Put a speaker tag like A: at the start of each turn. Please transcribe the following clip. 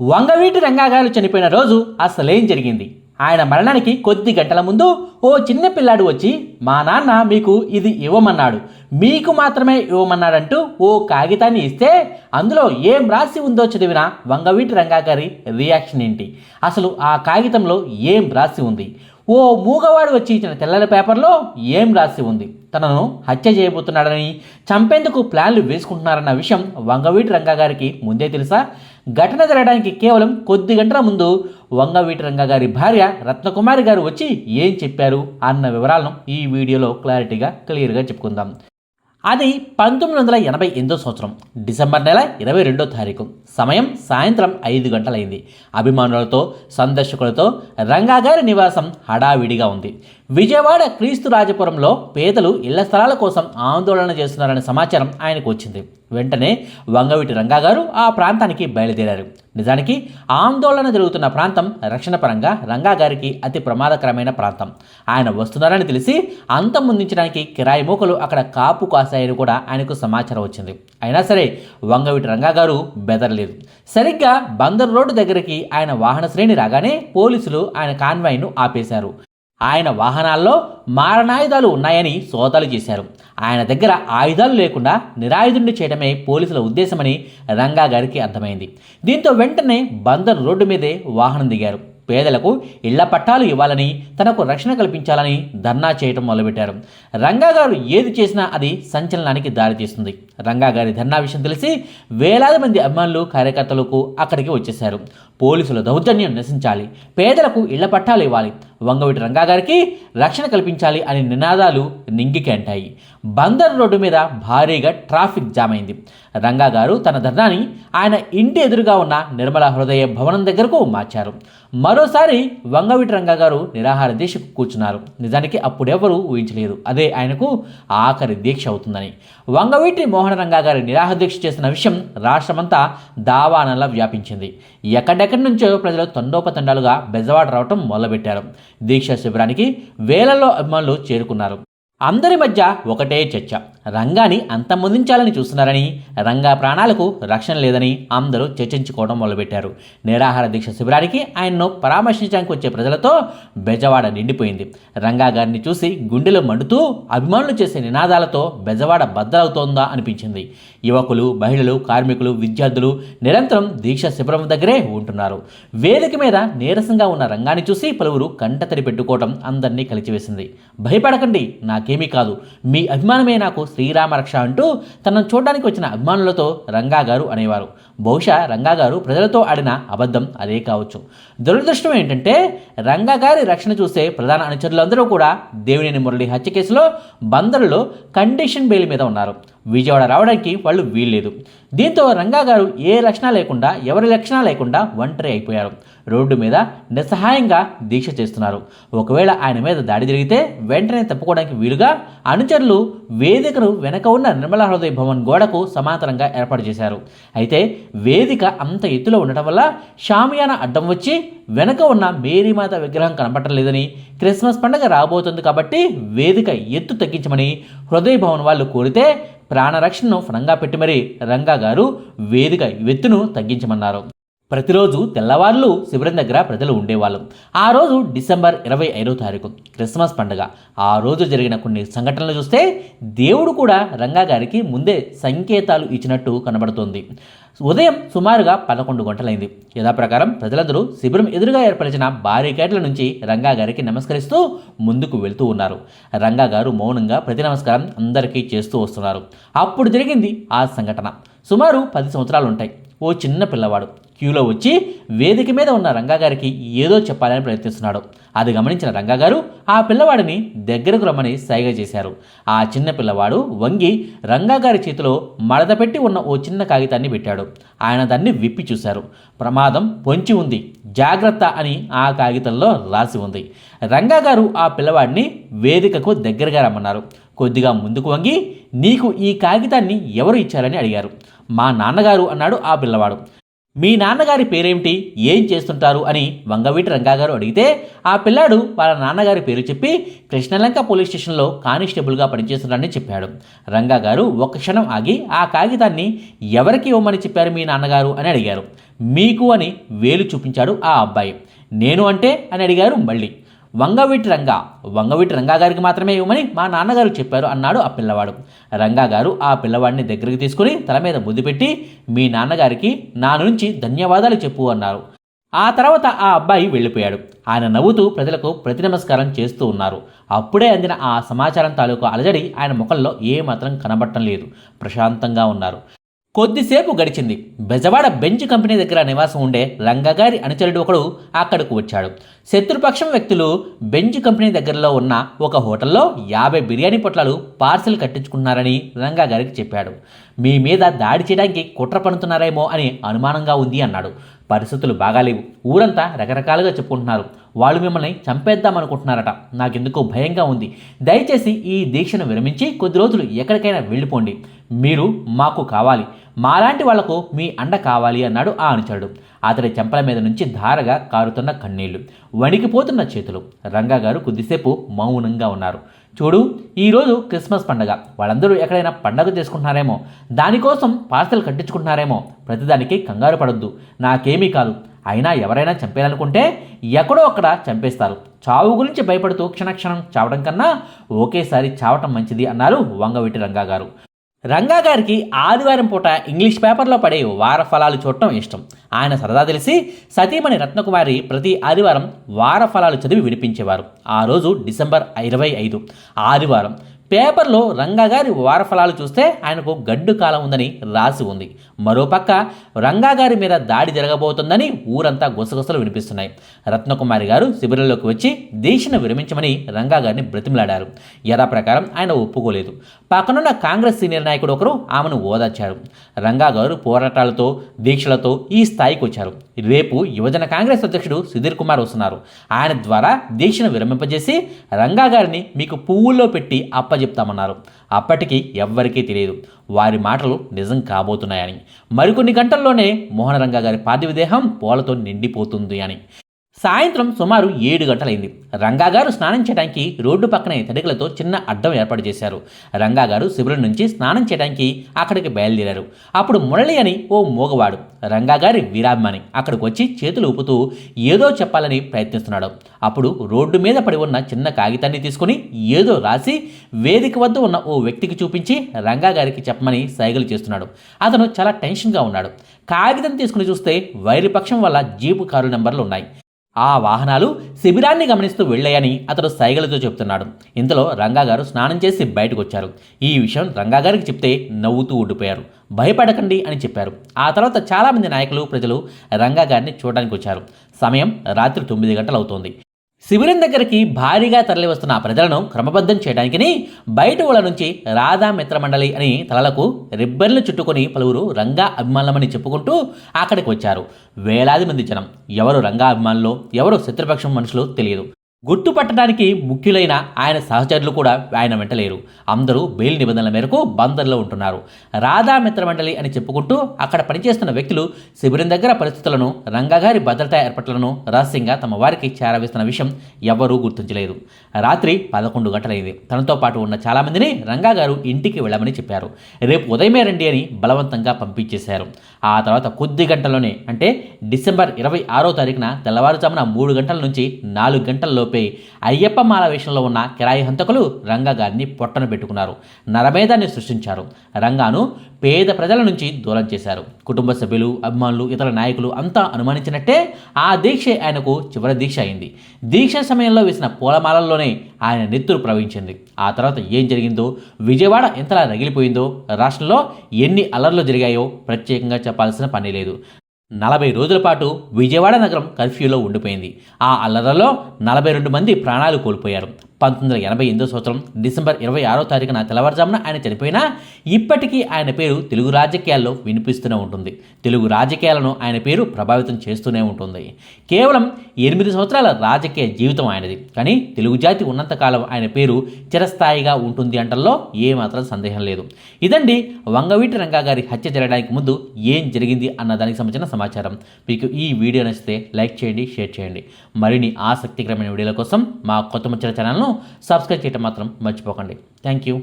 A: వంగవీటి రంగాగారు చనిపోయిన రోజు అసలేం జరిగింది? ఆయన మరణానికి కొద్ది గంటల ముందు ఓ చిన్న పిల్లాడు వచ్చి మా నాన్న మీకు ఇది ఇవ్వమన్నాడు. మీకు మాత్రమే ఇవ్వమన్నాడంటూ ఓ కాగితాన్ని ఇస్తే అందులో ఏం రాసి ఉందో చదివిన వంగవీటి రంగాగారి రియాక్షన్ ఏంటి? అసలు ఆ కాగితంలో ఏం రాసి ఉంది? ఓ మూగవాడు వచ్చి ఇచ్చిన తెల్లని పేపర్లో ఏం రాసి ఉంది? తనను హత్య చేయబోతున్నాడని చంపేందుకు ప్లాన్లు వేసుకుంటున్నారన్న విషయం వంగవీటి రంగాగారికి ముందే తెలుసా? ఘటన జరగడానికి కేవలం కొద్ది గంటల ముందు వంగవీటి రంగ గారి భార్య రత్నకుమారి గారు వచ్చి ఏం చెప్పారు అన్న వివరాలను ఈ వీడియోలో క్లారిటీగా క్లియర్గా చెప్పుకుందాం. అది పంతొమ్మిది వందల ఎనభై ఎనిమిదో సంవత్సరం డిసెంబర్ నెల ఇరవై రెండో తారీఖు. సమయం సాయంత్రం ఐదు గంటలైంది. అభిమానులతో సందర్శకులతో రంగాగారి నివాసం హడావిడిగా ఉంది. విజయవాడ క్రీస్తు రాజపురంలో పేదలు ఇళ్ళ స్థలాల కోసం ఆందోళన చేస్తున్నారనే సమాచారం ఆయనకు వచ్చింది. వెంటనే వంగవీటి రంగా గారు ఆ ప్రాంతానికి బయలుదేరారు. నిజానికి ఆందోళన జరుగుతున్న ప్రాంతం రక్షణ పరంగా రంగా గారికి అతి ప్రమాదకరమైన ప్రాంతం. ఆయన వస్తున్నారని తెలిసి అంతమొందించడానికి కిరాయి మూకలు అక్కడ కాపు కాసాయని కూడా ఆయనకు సమాచారం వచ్చింది. అయినా సరే వంగవీటి రంగా గారు బెదరలేదు. సరిగ్గా బందర్ రోడ్డు దగ్గరికి ఆయన వాహన శ్రేణి రాగానే పోలీసులు ఆయన కాన్వాయ్ను ఆపేశారు. ఆయన వాహనాల్లో మారణాయుధాలు ఉన్నాయని సోదాలు చేశారు. ఆయన దగ్గర ఆయుధాలు లేకుండా నిరాయుధుడిని చేయడమే పోలీసుల ఉద్దేశమని రంగా గారికి అర్థమైంది. దీంతో వెంటనే బందర్ రోడ్డు మీదే వాహనం దిగారు. పేదలకు ఇళ్ళ పట్టాలు ఇవ్వాలని తనకు రక్షణ కల్పించాలని ధర్నా చేయటం మొదలుపెట్టారు. రంగా గారు ఏది చేసినా అది సంచలనానికి దారితీస్తుంది రంగా గారి ధర్నా విషయం తెలిసి వేలాది మంది అభిమానులు కార్యకర్తలకు అక్కడికి వచ్చేశారు. పోలీసుల దౌర్జన్యం నశించాలి. పేదలకు ఇళ్ళ పట్టాలు ఇవ్వాలి. వంగవీటి రంగా గారికి రక్షణ కల్పించాలి అనే నినాదాలు నింగికెంటాయి బందర్ రోడ్డు మీద భారీగా ట్రాఫిక్ జామ్ అయింది. రంగా గారు తన ధర్నాని ఆయన ఇంటి ఎదురుగా ఉన్న నిర్మల హృదయ భవనం దగ్గరకు మార్చారు. మరోసారి వంగవీటి రంగా గారు నిరాహార దీక్ష కూర్చున్నారు. నిజానికి అప్పుడెవరూ ఊహించలేదు. అదే ఆయనకు ఆఖరి దీక్ష అవుతుందని. వంగవీటి మోహన రంగా గారి నిరాహార దీక్ష చేసిన విషయం రాష్ట్రమంతా దావానలా వ్యాపించింది. ఎక్కడెక్కడి నుంచో ప్రజలు తండోపతండాలుగా బెజవాడ రావటం మొదలుపెట్టారు. దీక్ష శిబిరానికి వేలలో అభిమానులు చేరుకున్నారు. అందరి మధ్య ఒకటే చర్చ. రంగాని అంతమొందించాలని చూస్తున్నారని రంగా ప్రాణాలకు రక్షణ లేదని అందరూ చర్చించుకోవడం మొదలుపెట్టారు. నిరాహార దీక్ష శిబిరానికి ఆయన్ను పరామర్శించడానికి వచ్చే ప్రజలతో బెజవాడ నిండిపోయింది. రంగా గారిని చూసి గుండెలు మండుతూ అభిమానులు చేసే నినాదాలతో బెజవాడ బద్దలవుతోందా అనిపించింది. యువకులు మహిళలు కార్మికులు విద్యార్థులు నిరంతరం దీక్ష శిబిరం దగ్గరే ఉంటున్నారు. వేదిక మీద నీరసంగా ఉన్న రంగాన్ని చూసి పలువురు కంటతడి పెట్టుకోవడం అందరినీ కలిచివేసింది. భయపడకండి నాకేమీ కాదు. మీ అభిమానమే నాకు శ్రీరామ రక్ష అంటూ తనను చూడడానికి వచ్చిన అభిమానులతో రంగా గారు అనేవారు. బహుశా రంగా గారు ప్రజలతో ఆడిన అబద్ధం అదే కావచ్చు. దురదృష్టం ఏంటంటే రంగా గారి రక్షణ చూసే ప్రధాన అనుచరులందరూ కూడా దేవినేని మురళి హత్య కేసులో బందరులో కండిషన్ బెయిల్ మీద ఉన్నారు. విజయవాడ రావడానికి వాళ్ళు వీల్లేదు. దీంతో రంగా గారు ఏ రక్షణ లేకుండా ఎవరి లక్షణాలు లేకుండా ఒంటరి అయిపోయారు. రోడ్డు మీద నిస్సహాయంగా దీక్ష చేస్తున్నారు. ఒకవేళ ఆయన మీద దాడి జరిగితే వెంటనే తప్పుకోవడానికి వీలుగా అనుచరులు వేదికను వెనక ఉన్న నిర్మల హృదయ భవన్ గోడకు సమాంతరంగా ఏర్పాటు చేశారు. అయితే వేదిక అంత ఎత్తులో ఉండటం వల్ల షామియాన అడ్డం వచ్చి వెనక ఉన్న మేరీమాత విగ్రహం కనపడటం లేదని క్రిస్మస్ పండుగ రాబోతుంది కాబట్టి వేదిక ఎత్తు తగ్గించమని హృదయ భవన్ వాళ్ళు కోరితే ప్రాణరక్షణను ఫణంగా పెట్టి మరీ రంగా గారు వేదిక ఎత్తును తగ్గించమన్నారు. ప్రతిరోజు తెల్లవార్లు శిబిరం దగ్గర ప్రజలు ఉండేవాళ్ళు. ఆ రోజు డిసెంబర్ ఇరవై ఐదో తారీఖు క్రిస్మస్ పండుగ. ఆ రోజు జరిగిన కొన్ని సంఘటనలు చూస్తే దేవుడు కూడా రంగా గారికి ముందే సంకేతాలు ఇచ్చినట్టు కనబడుతోంది. ఉదయం సుమారుగా పదకొండు గంటలైంది. యథాప్రకారం ప్రజలందరూ శిబిరం ఎదురుగా ఏర్పరిచిన బారికేట్ల నుంచి రంగా గారికి నమస్కరిస్తూ ముందుకు వెళ్తూ ఉన్నారు. రంగా గారు మౌనంగా ప్రతి నమస్కారం అందరికీ చేస్తూ వస్తున్నారు. అప్పుడు జరిగింది ఆ సంఘటన. సుమారు పది సంవత్సరాలు ఉంటాయి ఓ చిన్న పిల్లవాడు క్యూలో వచ్చి వేదిక మీద ఉన్న రంగాగారికి ఏదో చెప్పాలని ప్రయత్నిస్తున్నాడు. అది గమనించిన రంగాగారు ఆ పిల్లవాడిని దగ్గరకు రమ్మని సైగ చేశారు. ఆ చిన్న పిల్లవాడు వంగి రంగాగారి చేతిలో మడత పెట్టి ఉన్న ఓ చిన్న కాగితాన్ని పెట్టాడు. ఆయన దాన్ని విప్పి చూశారు. ప్రమాదం పొంచి ఉంది. జాగ్రత్త అని ఆ కాగితంలో రాసి ఉంది. రంగాగారు ఆ పిల్లవాడిని వేదికకు దగ్గరగా రమ్మన్నారు. కొద్దిగా ముందుకు వంగి నీకు ఈ కాగితాన్ని ఎవరు ఇచ్చారని అడిగారు. మా నాన్నగారు అన్నాడు ఆ పిల్లవాడు. మీ నాన్నగారి పేరేమిటి? ఏం చేస్తుంటారు? అని వంగవీటి రంగాగారు అడిగితే ఆ పిల్లాడు వాళ్ళ నాన్నగారి పేరు చెప్పి కృష్ణలంక పోలీస్ స్టేషన్లో కానిస్టేబుల్గా పనిచేస్తున్నాడని చెప్పాడు. రంగాగారు ఒక క్షణం ఆగి ఆ కాగితాన్ని ఎవరికి ఇవ్వమని చెప్పారు మీ నాన్నగారు అని అడిగారు. మీకు అని వేలు చూపించాడు ఆ అబ్బాయి. నేను అంటే? అని అడిగారు మళ్ళీ. వంగవీటి రంగా. వంగవీటి రంగా గారికి మాత్రమే ఇవ్వమని మా నాన్నగారు చెప్పారు అన్నాడు ఆ పిల్లవాడు. రంగా గారు ఆ పిల్లవాడిని దగ్గరికి తీసుకుని తల మీద ముద్దు పెట్టి మీ నాన్నగారికి నా నుంచి ధన్యవాదాలు చెప్పు అన్నారు. ఆ తర్వాత ఆ అబ్బాయి వెళ్ళిపోయాడు. ఆయన నవ్వుతూ ప్రజలకు ప్రతి నమస్కారం చేస్తూ ఉన్నారు. అప్పుడే అందిన ఆ సమాచారం తాలూకు అలజడి ఆయన ముఖంలో ఏమాత్రం కనబడటం లేదు. ప్రశాంతంగా ఉన్నారు. కొద్దిసేపు గడిచింది. బెజవాడ బెంచ్ కంపెనీ దగ్గర నివాసం ఉండే రంగగారి అనుచరుడు ఒకడు అక్కడకు వచ్చాడు. శత్రుపక్షం వ్యక్తులు బెంచ్ కంపెనీ దగ్గరలో ఉన్న ఒక హోటల్లో యాభై బిర్యానీ పొట్లాలు పార్సిల్ కట్టించుకున్నారని రంగగారికి చెప్పాడు. మీ మీద దాడి చేయడానికి కుట్ర పనుతున్నారేమో అని అనుమానంగా ఉంది అన్నాడు. పరిస్థితులు బాగాలేవు. ఊరంతా రకరకాలుగా చెప్పుకుంటున్నారు. వాళ్ళు మిమ్మల్ని చంపేద్దామనుకుంటున్నారట. నాకెందుకో భయంగా ఉంది. దయచేసి ఈ దీక్షను విరమించి కొద్ది రోజులు ఎక్కడికైనా వెళ్ళిపోండి. మీరు మాకు కావాలి. మాలాంటి వాళ్ళకు మీ అండ కావాలి అన్నాడు ఆ అనుచరుడు. అతడి చెంపల మీద నుంచి ధారగా కారుతున్న కన్నీళ్ళు వణికిపోతున్న చేతులు. రంగాగారు కొద్దిసేపు మౌనంగా ఉన్నారు. చూడు ఈరోజు క్రిస్మస్ పండగ. వాళ్ళందరూ ఎక్కడైనా పండగ చేసుకుంటున్నారేమో దానికోసం పార్సల్ కట్టించుకుంటున్నారేమో ప్రతిదానికి కంగారు పడొద్దు. నాకేమీ కాదు. అయినా ఎవరైనా చంపేయాలనుకుంటే ఎక్కడో అక్కడ చంపేస్తారు. చావు గురించి భయపడుతూ క్షణక్షణం చావడం కన్నా ఒకేసారి చావటం మంచిది అన్నారు వంగవీటి రంగా గారు. రంగా గారికి ఆదివారం పూట ఇంగ్లీష్ పేపర్లో పడే వార ఫలాలు చూడటం ఇష్టం. ఆయన సరదా తెలిసి సతీమణి రత్నకుమారి ప్రతి ఆదివారం వార ఫలాలు చదివి వినిపించేవారు. ఆ రోజు డిసెంబర్ ఇరవై ఐదు. ఆదివారం పేపర్లో రంగాగారి వారఫలాలు చూస్తే ఆయనకు గడ్డు కాలం ఉందని రాసి ఉంది. మరోపక్క రంగాగారి మీద దాడి జరగబోతుందని ఊరంతా గుసగుసలు వినిపిస్తున్నాయి. రత్నకుమారి గారు శిబిరంలోకి వచ్చి దీక్షను విరమించమని రంగాగారిని బ్రతిమలాడారు. యథాప్రకారం ఆయన ఒప్పుకోలేదు. పక్కనున్న కాంగ్రెస్ సీనియర్ నాయకుడు ఒకరు ఆమెను ఓదార్చారు. రంగాగారు పోరాటాలతో దీక్షలతో ఈ స్థాయికి వచ్చారు. రేపు యువజన కాంగ్రెస్ అధ్యక్షుడు సుధీర్ కుమార్ వస్తున్నారు. ఆయన ద్వారా దీక్షను విరమింపజేసి రంగాగారిని మీకు పువ్వుల్లో పెట్టి అప్పజెప్తామన్నారు అప్పటికి ఎవ్వరికీ తెలియదు. వారి మాటలు నిజం కాబోతున్నాయని. మరికొన్ని గంటల్లోనే మోహనరంగా గారి పార్థివ దేహం పూలతో నిండిపోతుంది అని. సాయంత్రం సుమారు ఏడు గంటలైంది. రంగాగారు స్నానం చేయడానికి రోడ్డు పక్కనే తడికలతో చిన్న అడ్డం ఏర్పాటు చేశారు. రంగాగారు శిబిరం నుంచి స్నానం చేయడానికి అక్కడికి బయలుదేరారు. అప్పుడు మురళి అని ఓ మూగవాడు రంగాగారి వీరాభిమాని అక్కడికి వచ్చి చేతులు ఊపుతూ ఏదో చెప్పాలని ప్రయత్నిస్తున్నాడు. అప్పుడు రోడ్డు మీద పడి ఉన్న చిన్న కాగితాన్ని తీసుకుని ఏదో రాసి వేదిక వద్ద ఉన్న ఓ వ్యక్తికి చూపించి రంగాగారికి చెప్పమని సైగలు చేస్తున్నాడు. అతను చాలా టెన్షన్గా ఉన్నాడు. కాగితం తీసుకుని చూస్తే వైరిపక్షం వల్ల జీపు కారు నెంబర్లు ఉన్నాయి. ఆ వాహనాలు శిబిరాన్ని గమనిస్తూ వెళ్ళాయని అతడు సైగలతో చెప్తున్నాడు. ఇంతలో రంగాగారు స్నానం చేసి బయటకు వచ్చారు ఈ విషయం రంగాగారికి చెప్తే నవ్వుతూ ఉండిపోయారు. భయపడకండి అని చెప్పారు. ఆ తర్వాత చాలామంది నాయకులు ప్రజలు రంగాగారిని చూడడానికి వచ్చారు సమయం రాత్రి తొమ్మిది గంటలు అవుతోంది శిబిరం దగ్గరికి భారీగా తరలివస్తున్న ప్రజలను క్రమబద్ధం చేయడానికి బయట ఊళ్ళ నుంచి రాధా మిత్రమండలి అని తలలకు రిబ్బన్లు చుట్టుకొని పలువురు రంగా అభిమానులమని చెప్పుకుంటూ అక్కడికి వచ్చారు. వేలాది మంది జనం. ఎవరు రంగా అభిమానులు ఎవరు శత్రుపక్షం మనుషులు తెలియదు. గుర్తుపట్టడానికి ముఖ్యులైన ఆయన సహచరులు కూడా ఆయన వెంటలేరు అందరూ బెయిల్ నిబంధనల మేరకు బందర్లో ఉంటున్నారు. రాధా మిత్రమండలి అని చెప్పుకుంటూ అక్కడ పనిచేస్తున్న వ్యక్తులు శిబిరం దగ్గర పరిస్థితులను రంగగారి భద్రతా ఏర్పాట్లను రహస్యంగా తమ వారికి చేరవేస్తున్న విషయం ఎవ్వరూ గుర్తించలేదు. రాత్రి పదకొండు గంటలైంది. తనతో పాటు ఉన్న చాలామందిని రంగాగారు ఇంటికి వెళ్ళమని చెప్పారు. రేపు ఉదయమే రండి అని బలవంతంగా పంపించేశారు. ఆ తర్వాత కొద్ది గంటల్లోనే అంటే డిసెంబర్ ఇరవై ఆరో తారీఖున తెల్లవారుజామున మూడు గంటల నుంచి నాలుగు గంటల్లోపే అయ్యప్ప మాల వేషంలో ఉన్న కిరాయి హంతకులు రంగా గారిని పొట్టన పెట్టుకున్నారు. నరమేధాన్ని సృష్టించారు. రంగాను పేద ప్రజల నుంచి దూరం చేశారు. కుటుంబ సభ్యులు అభిమానులు ఇతర నాయకులు అంతా అనుమానించినట్టే ఆ దీక్ష ఆయనకు చివరి దీక్ష అయింది. దీక్ష సమయంలో వేసిన పూలమాలల్లోనే ఆయన నెత్తురు ప్రవహించింది. ఆ తర్వాత ఏం జరిగిందో విజయవాడ ఎంతలా రగిలిపోయిందో రాష్ట్రంలో ఎన్ని అల్లర్లు జరిగాయో ప్రత్యేకంగా చెప్పాల్సిన పని లేదు. నలభై రోజుల పాటు విజయవాడ నగరం కర్ఫ్యూలో ఉండిపోయింది. ఆ అల్లరలో నలభై రెండు మంది ప్రాణాలు కోల్పోయారు. పంతొమ్మిది వందల ఎనభై ఎనిమిదో సంవత్సరం డిసెంబర్ ఇరవై ఆరో తారీఖున తెల్లవారుజామున ఆయన చనిపోయినా ఇప్పటికీ ఆయన పేరు తెలుగు రాజకీయాల్లో వినిపిస్తూనే ఉంటుంది. తెలుగు రాజకీయాలను ఆయన పేరు ప్రభావితం చేస్తూనే ఉంటుంది. కేవలం ఎనిమిది సంవత్సరాల రాజకీయ జీవితం ఆయనది. కానీ తెలుగు జాతి ఉన్నంతకాలం ఆయన పేరు చిరస్థాయిగా ఉంటుంది అంటల్లో ఏమాత్రం సందేహం లేదు. ఇదండి వంగవీటి రంగా గారి హత్య జరగడానికి ముందు ఏం జరిగింది అన్న దానికి సంబంధించిన సమాచారం. మీకు ఈ వీడియో నచ్చితే లైక్ చేయండి షేర్ చేయండి. మరిన్ని ఆసక్తికరమైన వీడియోల కోసం మా కొత్త ముచ్చల ఛానల్ను సబ్స్క్రైబ్ చేయటం మాత్రం మర్చిపోకండి. Thank you